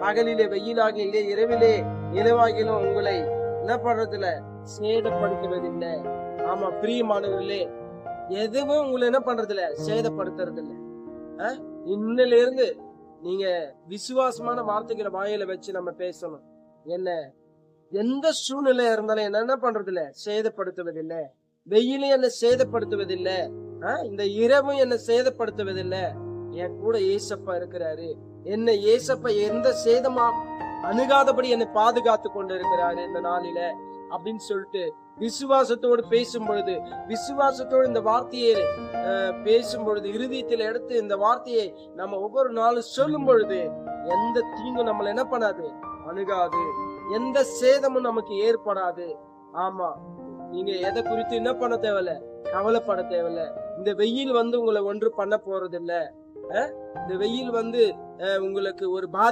பகலிலே வெயிலாகிலே இரவிலே இலவாகிலும் உங்களை என்ன பண்றதில்ல சேதப்படுத்துவதில்லை. ஆமா பிரியமானவர்களே எதுவும் உங்களை என்ன பண்றதில்ல சேதப்படுத்துறது இல்லை இன்னில இருந்து நீங்க விசுவாசமான வார்த்தைகளை வாயில வச்சு நம்ம பேசணும். என்ன? எந்த சூழ்நிலை இருந்தாலும் என்ன என்ன பண்றதில்ல? சேதப்படுத்துவதில்லை. வெயிலும் என்ன சேதப்படுத்துவதில்லை. இந்த இரவும் என்ன சேதப்படுத்துவதில்லை. என் கூட ஏசப்பா இருக்கிறாரு. என்னை ஏசப்பா எந்த சேதமா அணுகாதபடி என்னை பாதுகாத்து கொண்டு இருக்கிறாரு இந்த நாளில அப்படின்னு சொல்லிட்டு விசுவாசத்தோடு பேசும் பொழுது விசுவாசத்தோடு இந்த வார்த்தையை பேசும் பொழுது இருதயத்தில் எடுத்து இந்த வார்த்தையை நம்ம ஒவ்வொரு நாளும் சொல்லும் பொழுது எந்த தீங்கும் நம்மள என்ன பண்ணாது? அணுகாது. எந்த சேதமும் நமக்கு ஏற்படாது. ஆமா. நீங்க எதை குறித்து என்ன பண்ண தேவையில்ல? கவலைப்பட தேவையில்ல. இந்த வெயில் வந்து உங்களை ஒன்று பண்ண போறதில்லை. இந்த வெயில் வந்து உங்களுக்கு ஒரு பாதி